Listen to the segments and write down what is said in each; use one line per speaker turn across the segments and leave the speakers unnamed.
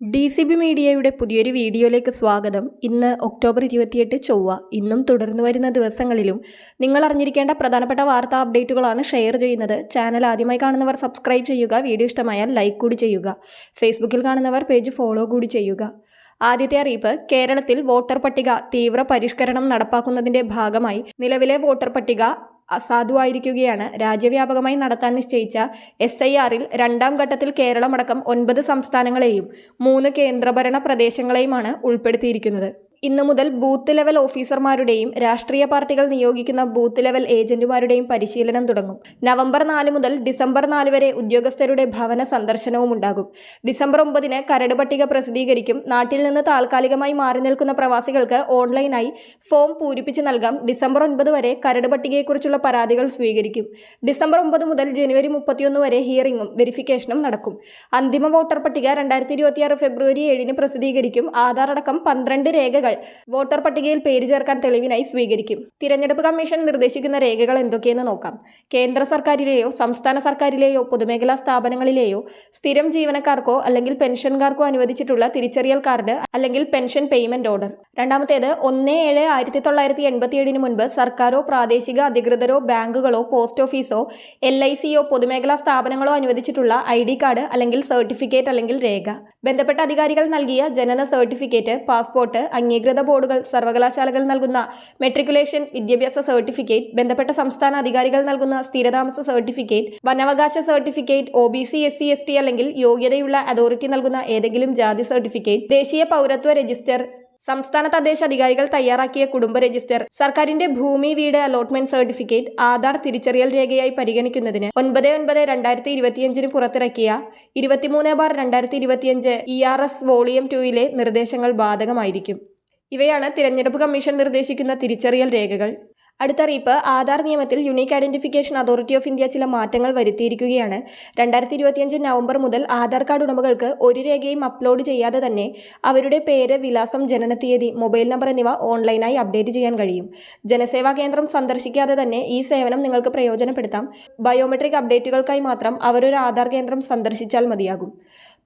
D C B മീഡിയയുടെ പുതിയൊരു വീഡിയോയിലേക്ക് സ്വാഗതം. ഇന്ന് ഒക്ടോബർ ഇരുപത്തിയെട്ട് ചൊവ്വ. ഇന്നും തുടർന്നു വരുന്ന ദിവസങ്ങളിലും നിങ്ങൾ അറിഞ്ഞിരിക്കേണ്ട പ്രധാനപ്പെട്ട വാർത്താ അപ്ഡേറ്റുകളാണ് ഷെയർ ചെയ്യുന്നത്. ചാനൽ ആദ്യമായി കാണുന്നവർ സബ്സ്ക്രൈബ് ചെയ്യുക വീഡിയോ ഇഷ്ടമായാൽ ലൈക്ക് കൂടി ചെയ്യുക. ഫേസ്ബുക്കിൽ കാണുന്നവർ പേജ് ഫോളോ കൂടി ചെയ്യുക. ആദ്യത്തെ അറിയിപ്പ് കേരളത്തിൽ വോട്ടർ പട്ടിക തീവ്ര പരിഷ്കരണം നടപ്പാക്കുന്നതിന്റെ ഭാഗമായി നിലവിലെ വോട്ടർ പട്ടിക അസാധുവായിരിക്കുകയാണ്. രാജ്യവ്യാപകമായി നടത്താൻ നിശ്ചയിച്ച എസ് ഐ ആറിൽ രണ്ടാം ഘട്ടത്തിൽ കേരളമടക്കം ഒൻപത് സംസ്ഥാനങ്ങളെയും മൂന്ന് കേന്ദ്രഭരണ പ്രദേശങ്ങളെയുമാണ് ഉൾപ്പെടുത്തിയിരിക്കുന്നത്. ഇന്നു മുതൽ ബൂത്ത് ലെവൽ ഓഫീസർമാരുടെയും രാഷ്ട്രീയ പാർട്ടികൾ നിയോഗിക്കുന്ന ബൂത്ത് ലെവൽ ഏജന്റുമാരുടെയും പരിശീലനം തുടങ്ങും. നവംബർ നാല് മുതൽ ഡിസംബർ നാല് വരെ ഉദ്യോഗസ്ഥരുടെ ഭവന സന്ദർശനവും ഉണ്ടാകും. ഡിസംബർ ഒമ്പതിന് കരട് പട്ടിക പ്രസിദ്ധീകരിക്കും. നാട്ടിൽ നിന്ന് താൽക്കാലികമായി മാറി നിൽക്കുന്ന പ്രവാസികൾക്ക് ഓൺലൈനായി ഫോം പൂരിപ്പിച്ച് നൽകാം. ഡിസംബർ ഒൻപത് വരെ കരട് പട്ടികയെക്കുറിച്ചുള്ള പരാതികൾ സ്വീകരിക്കും. ഡിസംബർ ഒമ്പത് മുതൽ ജനുവരി മുപ്പത്തിയൊന്ന് വരെ ഹിയറിംഗും വെരിഫിക്കേഷനും നടക്കും. അന്തിമ വോട്ടർ പട്ടിക രണ്ടായിരത്തി ഇരുപത്തിയാറ് ഫെബ്രുവരി ഏഴിന് പ്രസിദ്ധീകരിക്കും. ആധാർ അടക്കം പന്ത്രണ്ട് രേഖകൾ വോട്ടർ പട്ടികയിൽ പേര് ചേർക്കാൻ തെളിവിനായി സ്വീകരിക്കും. തിരഞ്ഞെടുപ്പ് കമ്മീഷൻ നിർദ്ദേശിക്കുന്ന രേഖകൾ എന്തൊക്കെയെന്ന് നോക്കാം. കേന്ദ്ര സർക്കാരിലെയോ സംസ്ഥാന സർക്കാരിലെയോ പൊതുമേഖലാ സ്ഥാപനങ്ങളിലെയോ സ്ഥിരം ജീവനക്കാർക്കോ അല്ലെങ്കിൽ പെൻഷൻകാർക്കോ അനുവദിച്ചിട്ടുള്ള തിരിച്ചറിയൽ കാർഡ് അല്ലെങ്കിൽ പെൻഷൻ പേയ്മെന്റ് ഓർഡർ. രണ്ടാമത്തേത് ഒന്ന് ഏഴ് ആയിരത്തി തൊള്ളായിരത്തി എൺപത്തിയേഴിന് മുൻപ് സർക്കാരോ പ്രാദേശിക അധികൃതരോ ബാങ്കുകളോ പോസ്റ്റ് ഓഫീസോ എൽ ഐ സിയോ പൊതുമേഖലാ സ്ഥാപനങ്ങളോ അനുവദിച്ചിട്ടുള്ള ഐ ഡി കാർഡ് അല്ലെങ്കിൽ സർട്ടിഫിക്കറ്റ് അല്ലെങ്കിൽ രേഖ. ബന്ധപ്പെട്ട അധികാരികൾ നൽകിയ ജനന സർട്ടിഫിക്കറ്റ് പാസ്പോർട്ട് അംഗീകൃത ബോർഡുകൾ സർവകലാശാലകൾ നൽകുന്ന മെട്രിക്കുലേഷൻ വിദ്യാഭ്യാസ സർട്ടിഫിക്കറ്റ് ബന്ധപ്പെട്ട സംസ്ഥാന അധികാരികൾ നൽകുന്ന സ്ഥിരതാമസ certificate വനവകാശ certificate O B C S C S T അല്ലെങ്കിൽ യോഗ്യതയുള്ള അതോറിറ്റി നൽകുന്ന ഏതെങ്കിലും ജാതി സർട്ടിഫിക്കറ്റ് ദേശീയ പൗരത്വ രജിസ്റ്റർ സംസ്ഥാന തദ്ദേശ അധികാരികൾ തയ്യാറാക്കിയ കുടുംബ രജിസ്റ്റർ സർക്കാരിന്റെ ഭൂമി വീട് അലോട്ട്മെന്റ് സർട്ടിഫിക്കറ്റ് ആധാർ തിരിച്ചറിയൽ രേഖയായി പരിഗണിക്കുന്നതിന് ഒൻപത് ഒൻപത് രണ്ടായിരത്തി ഇരുപത്തിയഞ്ചിന് പുറത്തിറക്കിയ ഇരുപത്തിമൂന്ന് ബാർ രണ്ടായിരത്തി ഇരുപത്തിയഞ്ച് ഇ ആർ എസ് വോളിയം ടുയിലെ നിർദ്ദേശങ്ങൾ ബാധകമായിരിക്കും. ഇവയാണ് തിരഞ്ഞെടുപ്പ് കമ്മീഷൻ നിർദ്ദേശിക്കുന്ന തിരിച്ചറിയൽ രേഖകൾ. അടുത്തറിയിപ്പ് ആധാർ നിയമത്തിൽ unique identification authority of India ചില മാറ്റങ്ങൾ വരുത്തിയിരിക്കുകയാണ്. രണ്ടായിരത്തി ഇരുപത്തിയഞ്ച് നവംബർ മുതൽ ആധാർ കാർഡ് ഉടമകൾക്ക് ഒരു രേഖയും അപ്ലോഡ് ചെയ്യാതെ തന്നെ അവരുടെ പേര് വിലാസം ജനനത്തീയതി മൊബൈൽ നമ്പർ എന്നിവ ഓൺലൈനായി അപ്ഡേറ്റ് ചെയ്യാൻ കഴിയും. ജനസേവാ കേന്ദ്രം സന്ദർശിക്കാതെ തന്നെ ഈ സേവനം നിങ്ങൾക്ക് പ്രയോജനപ്പെടുത്താം. ബയോമെട്രിക് അപ്ഡേറ്റുകൾക്കായി മാത്രം അവരൊരു ആധാർ കേന്ദ്രം സന്ദർശിച്ചാൽ മതിയാകും.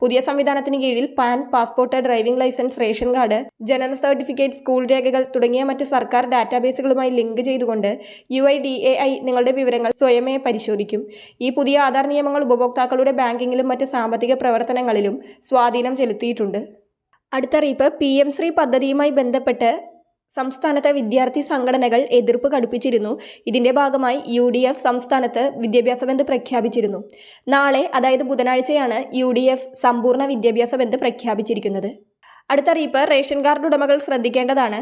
പുതിയ സംവിധാനത്തിന് കീഴിൽ PAN passport driving licence ration card ജനന സർട്ടിഫിക്കറ്റ് സ്കൂൾ രേഖകൾ തുടങ്ങിയ മറ്റ് സർക്കാർ ഡാറ്റാബേസുകളുമായി ലിങ്ക് ചെയ്തുകൊണ്ട് യു നിങ്ങളുടെ വിവരങ്ങൾ സ്വയമേ പരിശോധിക്കും. ഈ പുതിയ ആധാർ നിയമങ്ങൾ ഉപഭോക്താക്കളുടെ ബാങ്കിങ്ങിലും മറ്റ് സാമ്പത്തിക പ്രവർത്തനങ്ങളിലും സ്വാധീനം ചെലുത്തിയിട്ടുണ്ട്. അടുത്തറിയിപ്പ് പി എം ശ്രീ പദ്ധതിയുമായി ബന്ധപ്പെട്ട് സംസ്ഥാനത്തെ വിദ്യാർത്ഥി സംഘടനകൾ എതിർപ്പ് കടുപ്പിച്ചിരുന്നു ഇതിന്റെ ഭാഗമായി യു ഡി എഫ് സംസ്ഥാനത്ത് വിദ്യാഭ്യാസ പ്രഖ്യാപിച്ചിരുന്നു. നാളെ അതായത് ബുധനാഴ്ചയാണ് യു ഡി എഫ് സമ്പൂർണ വിദ്യാഭ്യാസ ബന്ദ് പ്രഖ്യാപിച്ചിരിക്കുന്നത്. അടുത്തറിയിപ്പ് റേഷൻ കാർഡ് ഉടമകൾ ശ്രദ്ധിക്കേണ്ടതാണ്.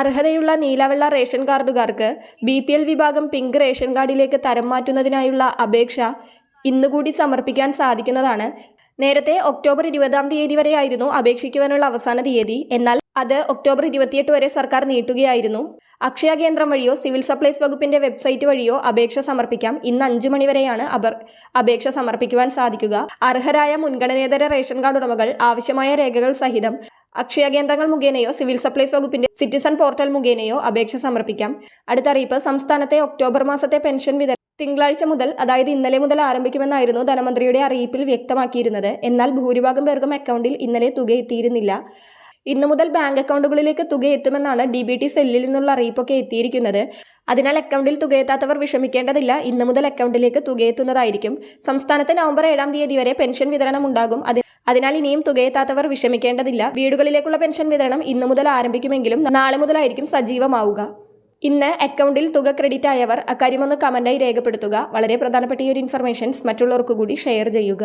അർഹതയുള്ള നീലവെള്ള റേഷൻ കാർഡുകാർക്ക് ബി പി എൽ വിഭാഗം പിങ്ക് റേഷൻ കാർഡിലേക്ക് തരം മാറ്റുന്നതിനായുള്ള അപേക്ഷ ഇന്നുകൂടി സമർപ്പിക്കാൻ സാധിക്കുന്നതാണ്. നേരത്തെ ഒക്ടോബർ ഇരുപതാം തീയതി വരെയായിരുന്നു അപേക്ഷിക്കുവാനുള്ള അവസാന തീയതി. എന്നാൽ അത് ഒക്ടോബർ ഇരുപത്തിയെട്ട് വരെ സർക്കാർ നീട്ടുകയായിരുന്നു. അക്ഷയ കേന്ദ്രം വഴിയോ സിവിൽ സപ്ലൈസ് വകുപ്പിന്റെ വെബ്സൈറ്റ് വഴിയോ അപേക്ഷ സമർപ്പിക്കാം. ഇന്ന് അഞ്ചു മണിവരെയാണ് അപർ അപേക്ഷ സമർപ്പിക്കുവാൻ സാധിക്കുക. അർഹരായ മുൻഗണനേതര റേഷൻ കാർഡ് ഉടമകൾ ആവശ്യമായ രേഖകൾ സഹിതം അക്ഷയ കേന്ദ്രങ്ങൾ മുഖേനയോ സിവിൽ സപ്ലൈസ് വകുപ്പിന്റെ സിറ്റിസൺ പോർട്ടൽ മുഖേനയോ അപേക്ഷ സമർപ്പിക്കാം. അടുത്ത അറിയിപ്പ് സംസ്ഥാനത്തെ ഒക്ടോബർ മാസത്തെ പെൻഷൻ വിതരണം തിങ്കളാഴ്ച മുതൽ അതായത് ഇന്നലെ മുതൽ ആരംഭിക്കുമെന്നായിരുന്നു ധനമന്ത്രിയുടെ അറിയിപ്പിൽ വ്യക്തമാക്കിയിരുന്നത്. എന്നാൽ ഭൂരിഭാഗം പേർക്കും അക്കൗണ്ടിൽ ഇന്നലെ തുക എത്തിയിരുന്നില്ല. ഇന്നു മുതൽ ബാങ്ക് അക്കൗണ്ടുകളിലേക്ക് തുക എത്തുമെന്നാണ് ഡി ബി ടി സെല്ലിൽ നിന്നുള്ള അറിയിപ്പൊക്കെ എത്തിയിരിക്കുന്നത്. അതിനാൽ അക്കൗണ്ടിൽ തുക എത്താത്തവർ വിഷമിക്കേണ്ടതില്ല. ഇന്നു മുതൽ അക്കൗണ്ടിലേക്ക് തുക എത്തുന്നതായിരിക്കും. സംസ്ഥാനത്ത് നവംബർ ഏഴാം തീയതി വരെ പെൻഷൻ വിതരണം ഉണ്ടാകും. അതി അതിനാൽ ഇനിയും തുകയെത്താത്തവർ വിഷമിക്കേണ്ടതില്ല. വീടുകളിലേക്കുള്ള പെൻഷൻ വിതരണം ഇന്നു മുതൽ ആരംഭിക്കുമെങ്കിലും നാളെ മുതലായിരിക്കും സജീവമാവുക. ഇന്ന് അക്കൗണ്ടിൽ തുക ക്രെഡിറ്റ് ആയവർ അക്കാര്യമൊന്ന് കമന്റായി രേഖപ്പെടുത്തുക. വളരെ പ്രധാനപ്പെട്ട ഈ ഒരു ഇൻഫർമേഷൻസ് മറ്റുള്ളവർക്ക് കൂടി ഷെയർ ചെയ്യുക.